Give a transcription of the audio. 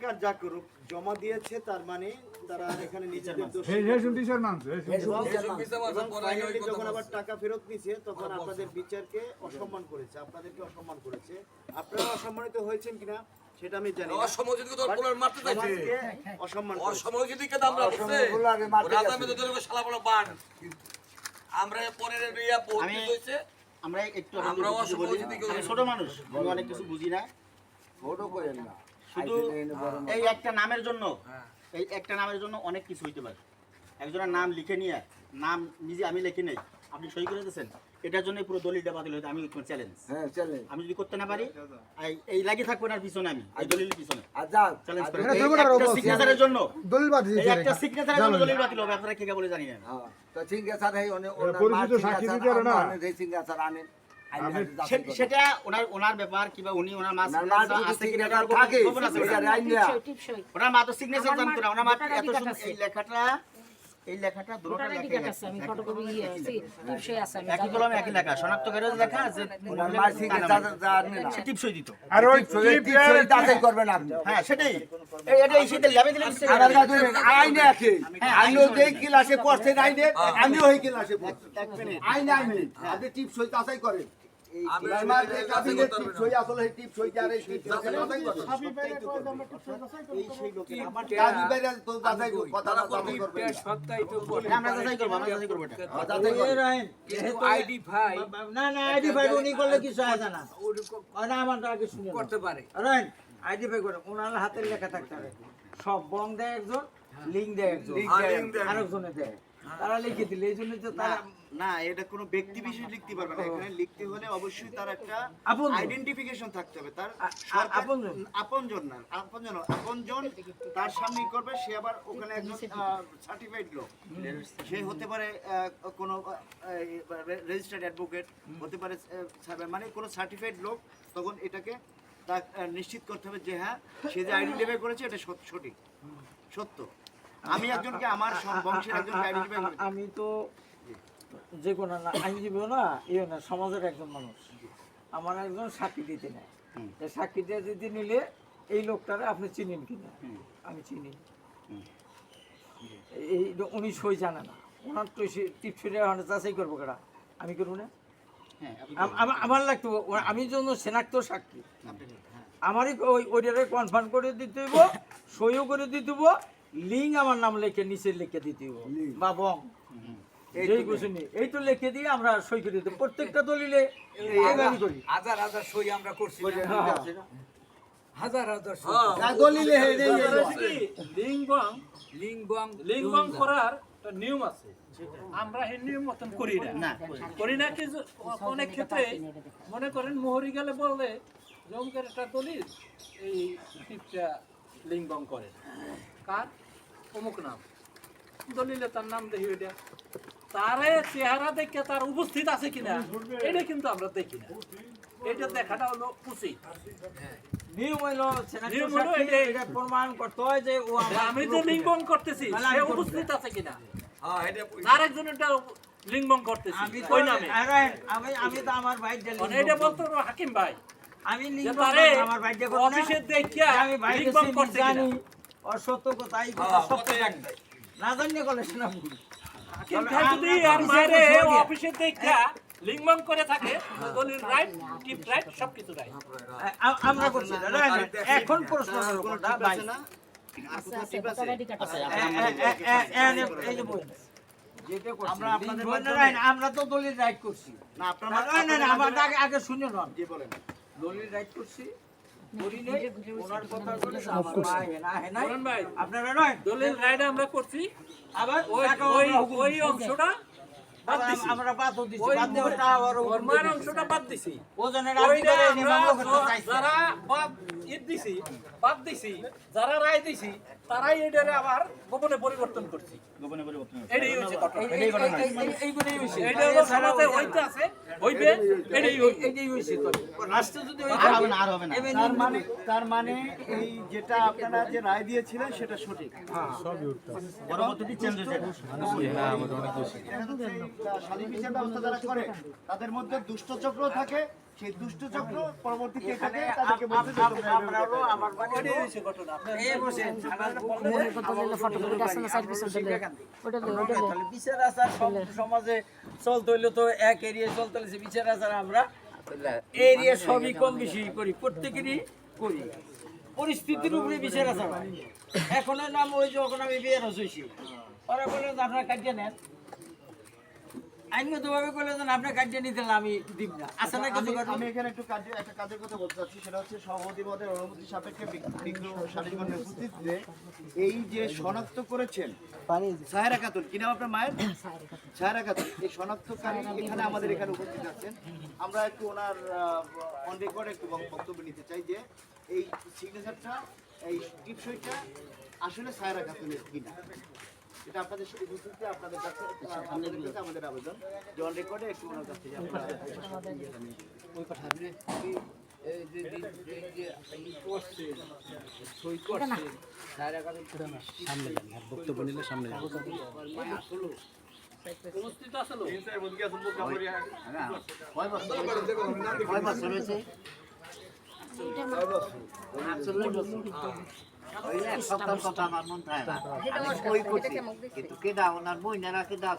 করুক আর যা করুক জমা দিয়েছে তার মানে তারা এখানে নিজেদের দোষ। যখন আবার টাকা ফেরত নিছে তখন আপনাদের বিচারকে অসম্মান করেছে আপনাদেরকে অসম্মান করেছে। আপনারা অসম্মানিত হয়েছেন কিনা সেটা আমি জানি না। অসমযোজিত তো পোলার মারতে চাইছে। অসম্মান করেছে। কে আমরা করছে রাজা মে শালা বড় বান। আমরা পরের রিয়া বহুত হইছে আমরা একটু আমরা ছোট মানুষ অনেক কিছু বুঝি না। শুধু এই একটা নামের জন্য এই একটা নামের জন্য অনেক কিছু হইতে পারে। একজনের নাম লিখে নিয়ে নাম নিজে আমি লিখে নেই। আপনি সই করে দিয়েছেন? এটার জন্য পুরো দলিলটা বাতিল হইতে আমি চ্যালেঞ্জ হ্যাঁ চলেন আমি যদি করতে না পারি এই- এই থাকব না পিছনে আমি এই দলিলের পিছনে। চ্যালেঞ্জ করে এটা দুর্ঘটনার অবস্থা। সিগনেচারের জন্য। দলিল বাদ এই একটা সিগনেচারের জন্য দলিল বাতিল হবে আপনারা কে কে বলে জানি না। হ্যাঁ। তো আর এই অনেক পরিচিত সাক্ষী দিতে পারে না। আর আনেন। সেটা ওনার ওনার ব্যাপার কিংবা উনি ওনার মা আছে কিনা খবর আছে ওনার। মা তো সিগনেচার জানতো না। ওনার মা এত সুন্দর এই লেখাটা এই লেখাটা দুটোটা ভোটার আছে আমি ফটোকপি ইয়ে আছে টিপসই আছে আমি একই কলমে একই লেখা। শনাক্ত করে লেখা আছে মার signature জানেন টিপসই দিত। আর ওই টিপসই- টিপসই করবেন আপনি হ্যাঁ। সেটাই। এটা এই শীতের ল্যাবে দিলে আর আপনার ধরেন, আইনে আছে আইনও যেই ক্লাসে পড়ছেন আইনে আমিও ওই ক্লাসে পড়ছি। আইনে আইনে আপনি টিপসই যাচাই করেন। করে ওনার হাতের লেখা থাকতে হবে। সব বং দেয় একজন লিঙ্ক দেয় একজন। আরেকজনে দেয়। তারা লিখে দিলে এই জন্য তো তারা না এটা কোনো ব্যক্তি বিশেষ লিখতে পারবে না। এখানে লিখতে হলে অবশ্যই তার একটা। আইডেন্টিফিকেশন থাকতে হবে। তার আপনজন। আপনজন না আপনজন আপনজন তার সামনে করবে সে আবার ওখানে একজন সার্টিফাইড লোক। সে হতে পারে কোনো রেজিস্টার্ড অ্যাডভোকেট হতে পারে মানে কোনো সার্টিফাইড লোক তখন এটাকে তা নিশ্চিত করতে হবে যে হ্যাঁ সে যে আইডেন্টিফাই করেছে এটা সঠিক। সত্য। আমি একজনকে আমার বংশের আ- আমি তো যে কোনো না আইনজীবীও না ইয়ে না সমাজের একজন মানুষ। আমার একজন সাক্ষী দিতে নেয়। সাক্ষী দিয়ে দিতে নিলে এই লোকটারে আপনি চিনেন কিনা? আমি চিনি। এই উনি সই জানে না। ওনার তো টিপসুরে যাচাই করব কেডা? আমি করব না? হ্যাঁ আমার লাগতো আমি জন্য শনাক্ত সাক্ষী। হ্যাঁ। আমারই ওই ওইটারে কনফার্ম করে দিতে হইব সইও করে দিতে হইব লিঙ্ক আমার নাম লেখে নিচে লিখে দিতে বা বং। এই তো লিখে। দিয়ে আমরা সই করে দিতে প্রত্যেকটা দলিলে হাজার হাজার সই আমরা করছি হাজার হাজার সই না, দলিলে হে রে, লিঙ্গং লিঙ্গং লিঙ্গং করার একটা নিয়ম আছে। আমরা এই নিয়ম মতন করি না। করি না কি অনেক ক্ষেত্রে মনে করেন মোহরি গেলে বললে জমকের একটা দলিল এই টিপটা লিঙ্গং করে। কার? অমুক নাম। দলিলে তার নাম দেখি ওইটা তারে চেহারা দেখে তার উপস্থিত আছে কিনা এটা কিন্তু আমরা দেখি না। এটা দেখাটা হলো উচিত। নিয়ম হইল শনাক্ত নিয়ম হলো সাক্ষী, এটাই। এটা প্রমাণ করতে হয় যে আমি যে লিঙ্গং করতেছি সে উপস্থিত আছে কিনা? হ্যাঁ এটা আর করতেছি তো ওই নামে। আমি আমি তো আমার ভাই মানে এটা বলতো হাকিম ভাই। আমি আমার অফিসে দেখিয়া আমি জানি সত্য কথা এই কথা হ্যাঁ, সত্য জানি। না শোনা ভুল। হাকিম তবে ভাই আমরা যদি তো আর অফিসে বাইরে বসে দিয়া। অফিসে দেখিয়া লিঙ্গং করে থাকে দলিল রাইট টিপ রাইট সবকিছু রাইট। আমরা করছি না, এখন প্রশ্ন ভাই। আচ্ছা, আমরা তো দলিল রাইট করছি। না আপনার না, না, না, না, আমার আগে শুনে নন। বলেন। দলিল রাইট করছি। আপনারা নয়। দলিল আমরা করছি। আবার ওই আমরা বাদ দিছি। বাদ আবার অংশটা বাদ দিছি। ওজনের। যারা বাদ ঈদ দিছি বাদ দিছি যারা রায় দিছি তারাই এটারে আবার গোপনে পরিবর্তন করছি। গোপনে পরিবর্তন। এটাই তার মানে মানে এই যেটা আপনারা যে রায় দিয়েছিলেন সেটা সঠিক। পরবর্তীতে চেঞ্জ হয়েছে? ব্যবস্থা যারা করে তাদের মধ্যে দুষ্ট চক্র থাকে সেই দুষ্ট চক্র পরবর্তীতে এখানে তাদেরকে আমরা বাড়ি হয়েছে ঘটনা। এই বসেন, মনে। ওটা ওটা বিচার আচার সমাজে চলতে হইলে তো এক এরিয়ায় চলতে হলে বিচার আচার আমরা এরিয়া সবই কম বেশি করি প্রত্যেকেরই করি। পরিস্থিতির উপরে বিচার আচার। এখনও নাম ওই যখন আমি বিয়ের হয়েছি ওরা বলল যে আপনারা কাটিয়ে নেন। আইনগত ভাবে করলে যেন আপনার কাটিয়ে নিতে আমি দিব না। আছে না কিছু আমি- এখানে একটু কাজে একটা কাজের কথা বলতে চাচ্ছি সেটা হচ্ছে সভাপতি মহোদয়ের অনুমতি সাপেক্ষে বিঘ্ন শালীনগণের উপস্থিতিতে এই যে শনাক্ত করেছেন সাহেরা খাতুন কি নাম আপনার মায়ের? সাহেরা খাতুন এই শনাক্তকারী এখানে আমাদের এখানে উপস্থিত আছেন। আমরা একটু ওনার অন রেকর্ড একটু বক- বক্তব্য নিতে চাই যে এই সিগনেচারটা এই টিপসইটা আসলে সাহেরা খাতুনের কিনা। এটা আপনাদের সাথে উপস্থিতিতে আপনাদের কাছে আহ, আপনাদের কাছে আমাদের আবেদন। যে অন রেকর্ডে একটু ওনার কাছ কয় বছর? হয়েছে? ওই এক সপ্তাহ কথা আমার মন থাকে না। আমি কই করছি। কিন্তু কেডা ওনার বইনেরা কেডা